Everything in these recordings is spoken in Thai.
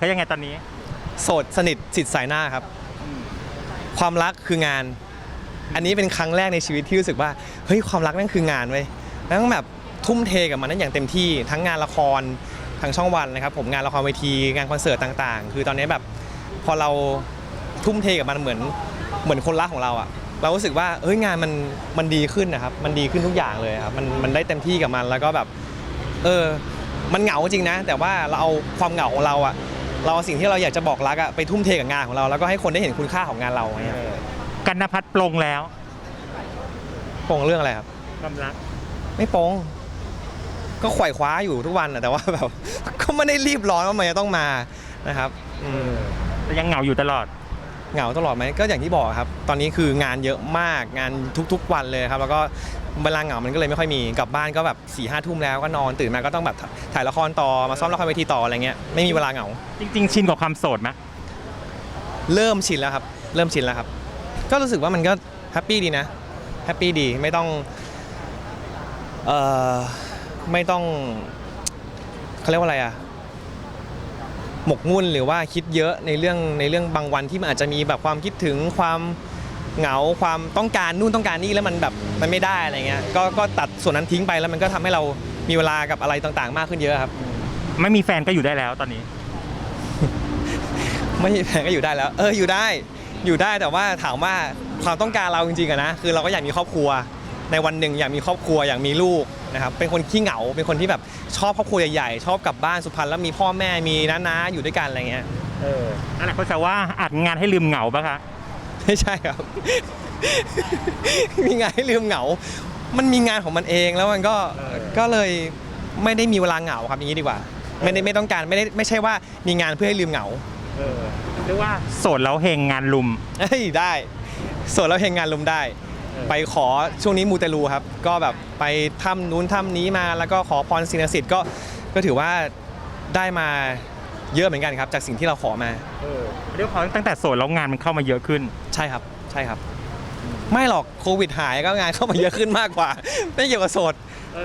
เขายังไงตอนนี้ โสดสนิทสิทธิ์สายหน้าครับ ความรักคืองาน อันนี้เป็นครั้งแรกในชีวิตที่รู้สึกว่าเฮ้ยความรักนั่นคืองานเว้ยแล้วต้องแบบทุ่มเทกับมันนั้นอย่างเต็มที่ทั้งงานละครทางช่องวันนะครับผมงานละครเวทีงานคอนเสิร์ตต่างๆ คือตอนนี้แบบพอเราทุ่มเทกับมันเหมือนเหมือนคนรักของเราอะเรารู้สึกว่าเฮ้ยงานมันมันดีขึ้นนะครับมันดีขึ้นทุกอย่างเลยครับมันมันได้เต็มที่กับมันแล้วก็แบบ เออ มันเหงาจริงนะ แต่ว่าเราเอาความเหงาของเราอะ เราเอาสิ่งที่เราอยากจะบอกรักอะไปทุ่มเทกับงานของเรา แล้วก็ให้คนได้เห็นคุณค่าของงานเราเนี่ยกันนภัทรปลงแล้วโปงเรื่องอะไรครับ ความรักไม่โปงก็ขวายคว้าอยู่ทุกวันอะแต่ว่าแบบ ก็ไม่ได้รีบร้อนว่ามันจะต้องมานะครับ อืม แต่ยังเหงาอยู่ตลอด เหงาตลอดไหมก็อย่างที่บอกครับ ตอนนี้คืองานเยอะมากงานทุกๆ วันเลยครับ แล้วก็เวลาเหงามันก็เลยไม่ค่อยมีกลับบ้านก็แบบสี่ห้าทุ่มแล้วก็นอนตื่นมาก็ต้องแบบถ่ายละครต่อมาซ้อมละครเวทีต่ออะไรเงี้ยไม่มีเวลาเหงา จริง ๆ ชินกับความโสดไหมเริ่มชินแล้วครับ เริ่มชินแล้วครับ ก็รู้สึกว่ามันก็แฮปปี้ดีนะแฮปปี้ดีไม่ต้องเอ่อไม่ต้องเขาเรียกว่าอะไรอะ หมกมุ่นหรือว่าคิดเยอะในเรื่องในเรื่องบางวันที่มันอาจจะมีแบบความคิดถึงความเหงาความต้องการนู่นต้องการนี่แล้วมันแบบมันไม่ได้อะไรเงี้ยก็ก็ตัดส่วนนั้นทิ้งไปแล้วมันก็ทำให้เรามีเวลากับอะไรต่างๆ มากขึ้นเยอะครับ ไม่มีแฟนก็อยู่ได้แล้วตอนนี้ ไม่มีแฟนก็อยู่ได้แล้ว เอออยู่ได้อยู่ได้แต่ว่าถามว่าความต้องการเราจริงๆอะนะคือเราก็อยากมีครอบครัว ในวันหนึ่งอยากมีครอบครัวอยากมีลูกนะครับเป็นคนขี้เหงาเป็นคนที่แบบชอบครอบครัวใหญ่ๆชอบกลับบ้านสุพรรณแล้วมีพ่อแม่มีน้าๆอยู่ด้วยกันอะไรเงี้ยเอออะไรเขาจะว่าอัดงานให้ลืมเหงาปะคะไม่ใช่ครับ มีงานให้ลืมเหงา มันมีงานของมันเองแล้วมันก็ก็เลยไม่ได้มีเวลาเหงาครับอย่างนี้ดีกว่า ไม่ได้ไม่ต้องการไม่ได้ไม่ใช่ว่ามีงานเพื่อให้ลืมเหงาเออเรียกว่าโสดแล้วเฮงงานลุมเฮ้ยได้ส่วนเราเฮงงานลุมได้เออ ไปขอช่วงนี้มูเตลูครับ ก็แบบไปถ้ำนู้นถ้ำนี้มาแล้วก็ขอพรสิ่งศักดิ์สิทธิ์ก็ก็ถือว่าได้มาเยอะเหมือนกันครับ จากสิ่งที่เราขอมาเออเรียกว่าตั้งแต่โสดแล้วงานมันเข้ามาเยอะขึ้น ใช่ครับใช่ครับ ไม่หรอกโควิดหายก็งานเข้ามาเยอะขึ้นมากกว่า ไม่เกี่ยวกับโสด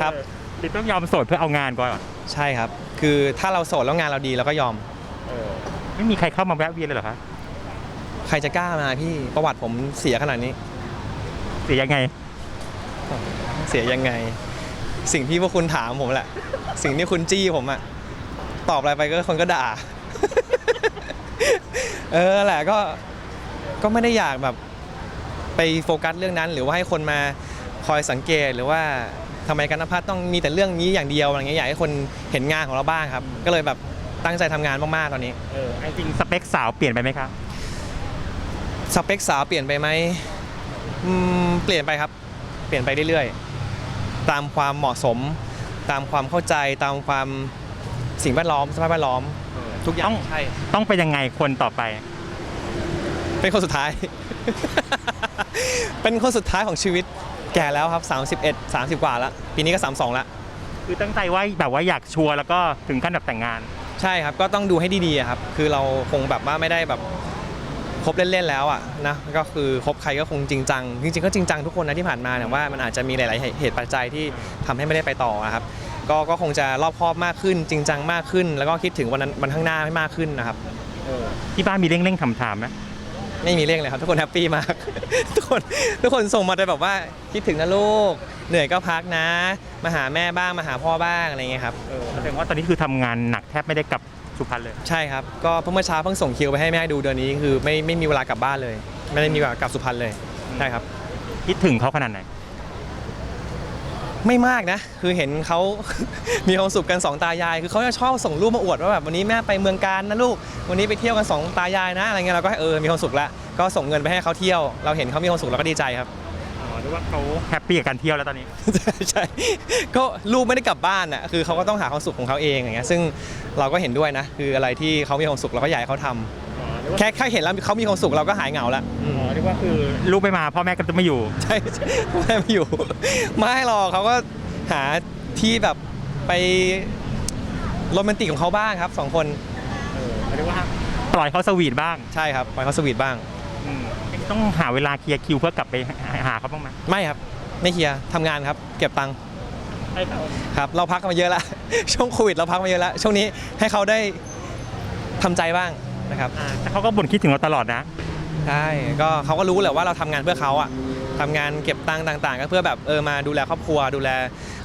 ครับเออหรือต้องยอมโสดเพื่อเอางานก่อนใช่ครับ คือถ้าเราโสดแล้วงานเราดีเราก็ยอมเออไม่มีใครเข้ามาแวะเวียนเลยเหรอคะใครจะกล้ามาพี่ประวัติผมเสียขนาดนี้ เสียยังไง เสียยังไง สิ่งที่พวกคุณถามผมแหละ สิ่งที่คุณจี้ผมอะตอบอะไรไปก็คนก็ด่า เออแหละก็ก็ไม่ได้อยากแบบ ไปโฟกัสเรื่องนั้น หรือว่าให้คนมาคอยสังเกตหรือว่าทำไมกันนภัทรต้องมีแต่เรื่องนี้อย่างเดียวอะไรเงี้ยอยากให้คนเห็นงานของเราบ้างครับ ก็เลยแบบตั้งใจทำงานมากๆตอนนี้ เออไอจริงสเปคสาวเปลี่ยนไปไหมครับ สเปคสาวเปลี่ยนไปไหม อืมเปลี่ยนไปครับ เปลี่ยนไปเรื่อยๆ ตามความเหมาะสม ตามความเข้าใจ ตามความสิ่งแวดล้อมสภาพแวดล้อม ทุกอย่าต้งองใช่ต้องเป็นยังไงคนต่อไป เป็นคนสุดท้าย เป็นคนสุดท้ายของชีวิตแก่แล้วครับ 31 30 กว่าแล้ว ปีนี้ก็ 32แล้วคือตั้งใจว่าแบบว่าอยากชัวร์แล้วก็ถึงขั้นแบบแต่งงาน ใช่ครับ ก็ต้องดูให้ดีๆอะครับ คือเราคงแบบว่าไม่ได้แบบ คบเล่นๆแล้วอะนะก็คือคบใครก็คงจริงจังจริงๆก็จริงจังทุกคนนะที่ผ่านมาแต่ว่ามันอาจจะมีหลายๆเหตุปัจจัยที่ทำให้ไม่ได้ไปต่ออะครับก็ก็คงจะรอบคอบมากขึ้น จริงจังมากขึ้น แล้วก็คิดถึงวันนั้นวันข้างหน้าให้มากขึ้นนะครับที่บ้านมีเร่งเร่งๆถามๆไหมไม่มีเรื่องเลยครับทุกคนแฮปปี้มากทุกคนทุกคนส่งมาแต่แบบว่าคิดถึงนะลูก เหนื่อยก็พักนะ มาหาแม่บ้างมาหาพ่อบ้างอะไรเงี้ยครับเออแสดงว่าตอนนี้คือทำงานหนักแทบไม่ได้กลับ สุพรรณเลย ใช่ครับ ก็เพิ่งเมื่อเช้าเพิ่งส่งคิวไปให้แม่ดูเดือนนี้คือไม่ไม่มีเวลากลับบ้านเลย ไม่ได้มีเวลากลับสุพรรณเลยใช่ครับ คิดถึงเขาขนาดไหน ไม่มากนะ คือเห็นเขา มีความสุขกันสองตายาย คือเขาจะชอบส่งรูปมาอวดว่าแบบวันนี้แม่ไปเมืองการนะลูก วันนี้ไปเที่ยวกันสองตายายนะอะไรเงี้ยเราก็เออมีความสุขละ ก็ส่งเงินไปให้เขาเที่ยว เราเห็นเขามีความสุขเราก็ดีใจครับอ๋อห รือว่าเขาแฮปปี้กับการเที่ยวแล้วตอนนี้ใช่ใช่ก็ลูกไม่ได้กลับบ้านอะคือเขาก็ต้องหาความสุขของเขาเองอย่างเงี้ยซึ่งเราก็เห็นด้วยนะ คืออะไรที่เขามีความสุขเราก็อยากให้เขาทำอ๋อหรือว่าแค่แค่เห็นแล้วเขามีความสุขเราก็หายเหงาแล้วอืมอ๋อเรียกว่าคือลูกไม่มาพ่อแม่ก็จะไม่อยู่ ใช่ใช่ไม่ไม่อยู่ ไม่หรอกเขาก็หาที่แบบไปโรแมนติกของเขาบ้างครับสองคนเออเรียกว่าปล่อยเขาสวีทบ้าง ใช่ครับปล่อยเขาสวีทบ้างอืม ต้องหาเวลาเคลียร์คิวเพื่อกลับไปหาเขาบ้างไหมไม่ครับ ไม่เคลียร์ทำงานครับ เก็บตังค์ใช่ครับครับเราพักมาเยอะแล้วช่วงโควิดเราพักมาเยอะแล้วช่วงนี้ให้เขาได้ทำใจบ้างนะครับอ่าแต่เขาก็บ่นคิดถึงเราตลอดนะใช่ก็เขาก็รู้แหละว่าเราทำงานเพื่อเขาอะทำงานเก็บตังค์ต่าง ๆ ก็เพื่อแบบเออมาดูแลครอบครัว ดูแล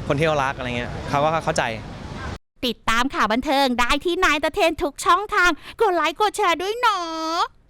คนที่เรารักอะไรเงี้ยเขาก็เข้าใจติดตามข่าวบันเทิงได้ที่นายตะเทนทุกช่องทาง กดไลค์กดแชร์ด้วยเนาะ